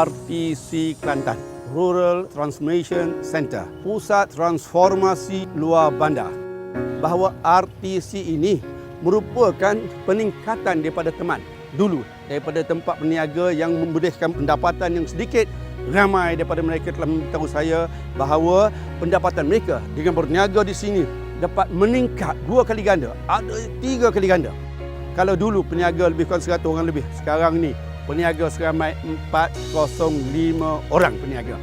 RTC Kelantan. Rural Transformation Center. Pusat Transformasi Luar Bandar. Bahawa RTC ini merupakan peningkatan daripada teman dulu daripada tempat berniaga yang membolehkan pendapatan yang sedikit ramai daripada mereka telah memberitahu saya bahawa pendapatan mereka dengan berniaga di sini dapat meningkat dua kali ganda ada tiga kali ganda kalau dulu peniaga lebih kurang 100 orang lebih sekarang ni peniaga seramai 405 orang peniaga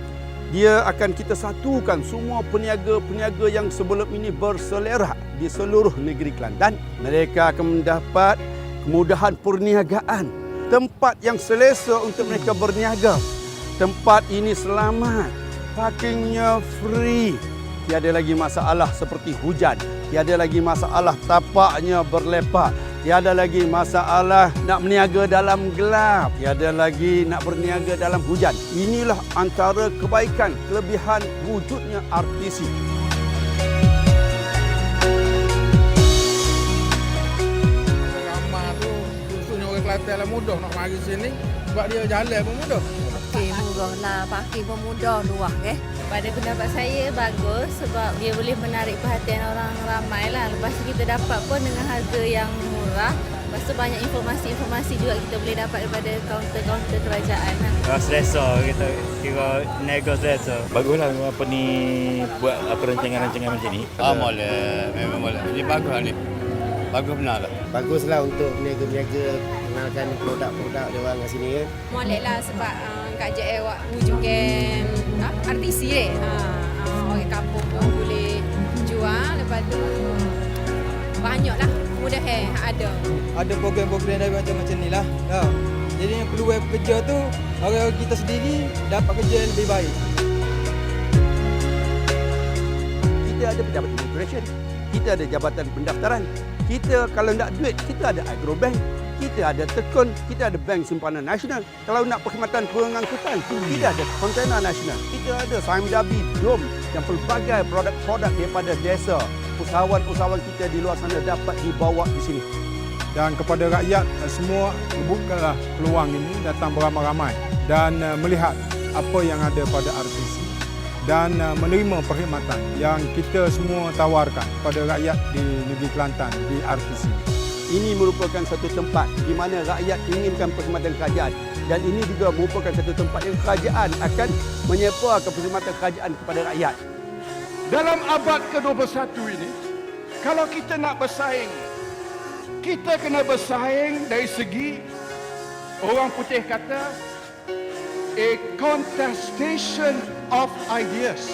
dia akan kita satukan semua peniaga-peniaga yang sebelum ini berselerak di seluruh negeri Kelantan. Mereka akan mendapat kemudahan perniagaan. Tempat yang selesa untuk mereka berniaga. Tempat ini selamat. Parkingnya free. Tiada lagi masalah seperti hujan. Tiada lagi masalah tapaknya berlepak. Tiada lagi masalah nak berniaga dalam gelap. Tiada lagi nak berniaga dalam hujan. Inilah antara kebaikan, kelebihan wujudnya RTC. ramah tu khususnya orang Kelantan lah mudah nak mari sini sebab dia jalan pun mudah. Okey, murah lah. Parking pun mudah, luah ke. Pada pendapat saya bagus sebab dia boleh menarik perhatian orang ramai lah. Lepas tu kita dapat pun dengan harga yang murah. Lepas tu banyak informasi-informasi juga kita boleh dapat daripada kaunter-kaunter kerajaan lah. Orang selesa kita kira nego selesa. Baguslah apa ni buat apa rancangan-rancangan macam ni. Ah, boleh. Memang boleh. Ini bagus lah ni. Bagus benar lah. baguslah untuk peniaga-peniaga kenalkan produk-produk dia orang kat sini kan. molek lah sebab uh, Kak JL awak wujudkan uh, RTC deh. Uh, uh, orang kampung pun boleh jual. Lepas tu banyak lah mudah eh ada. Ada program-program dari macam-macam ni lah. Ha. Jadi yang peluang kerja tu orang kita sendiri dapat kerja yang lebih baik. Kita ada pejabat immigration. Kita ada jabatan pendaftaran. Kita kalau nak duit, kita ada agrobank. Kita ada tekun, kita ada bank simpanan nasional. Kalau nak perkhidmatan pengangkutan, kita ada kontena nasional. Kita ada Saim Dabi, DOM dan pelbagai produk-produk daripada desa. Usahawan-usahawan kita di luar sana dapat dibawa di sini. dan kepada rakyat eh, semua bukalah peluang ini datang beramai-ramai dan eh, melihat apa yang ada pada RTC dan eh, menerima perkhidmatan yang kita semua tawarkan kepada rakyat di negeri Kelantan di RTC. Ini merupakan satu tempat di mana rakyat inginkan perkhidmatan kerajaan dan ini juga merupakan satu tempat yang kerajaan akan menyebarkan perkhidmatan kerajaan kepada rakyat. Dalam abad ke-21 ini, kalau kita nak bersaing, kita kena bersaing dari segi orang putih kata a contestation of ideas.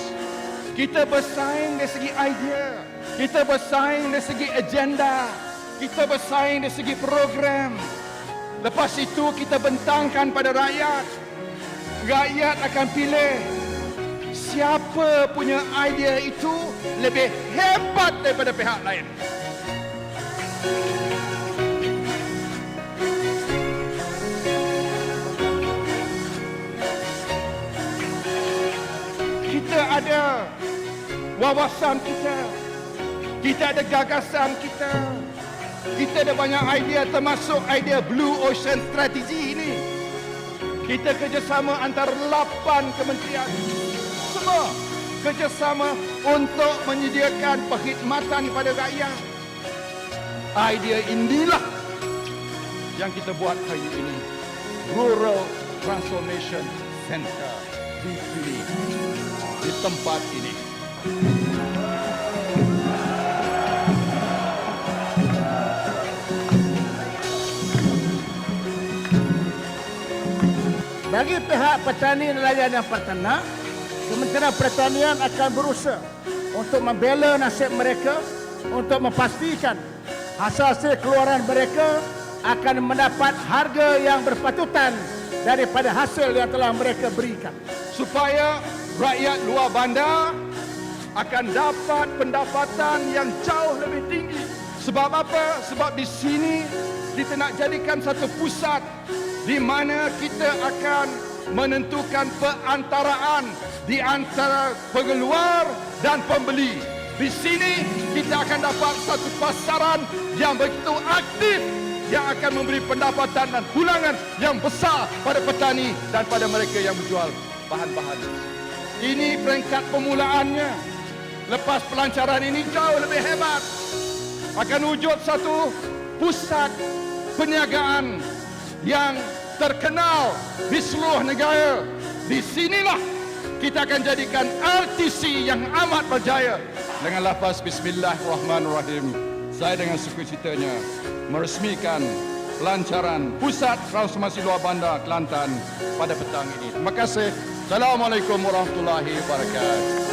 Kita bersaing dari segi idea, kita bersaing dari segi agenda, kita bersaing dari segi program. Lepas itu kita bentangkan pada rakyat. Rakyat akan pilih siapa punya idea itu lebih hebat daripada pihak lain. Kita ada wawasan kita. Kita ada gagasan kita. Kita ada banyak idea termasuk idea Blue Ocean Strategy ini. Kita kerjasama antara lapan kementerian semua kerjasama untuk menyediakan perkhidmatan kepada rakyat. Idea inilah yang kita buat hari ini. Rural Transformation Center di sini, di tempat ini. Bagi pihak petani nelayan dan peternak, Kementerian Pertanian akan berusaha untuk membela nasib mereka untuk memastikan hasil-hasil keluaran mereka akan mendapat harga yang berpatutan daripada hasil yang telah mereka berikan. supaya rakyat luar bandar akan dapat pendapatan yang jauh lebih tinggi. Sebab apa? Sebab di sini kita nak jadikan satu pusat di mana kita akan menentukan perantaraan di antara pengeluar dan pembeli. Di sini kita akan dapat satu pasaran yang begitu aktif yang akan memberi pendapatan dan pulangan yang besar pada petani dan pada mereka yang menjual bahan-bahan. Ini peringkat permulaannya. Lepas pelancaran ini jauh lebih hebat. Akan wujud satu pusat perniagaan yang terkenal di seluruh negara. Di sinilah kita akan jadikan RTC yang amat berjaya. Dengan lafaz Bismillahirrahmanirrahim. Saya dengan sukacitanya meresmikan pelancaran Pusat Transformasi Luar Bandar Kelantan pada petang ini. Terima kasih. Assalamualaikum warahmatullahi wabarakatuh.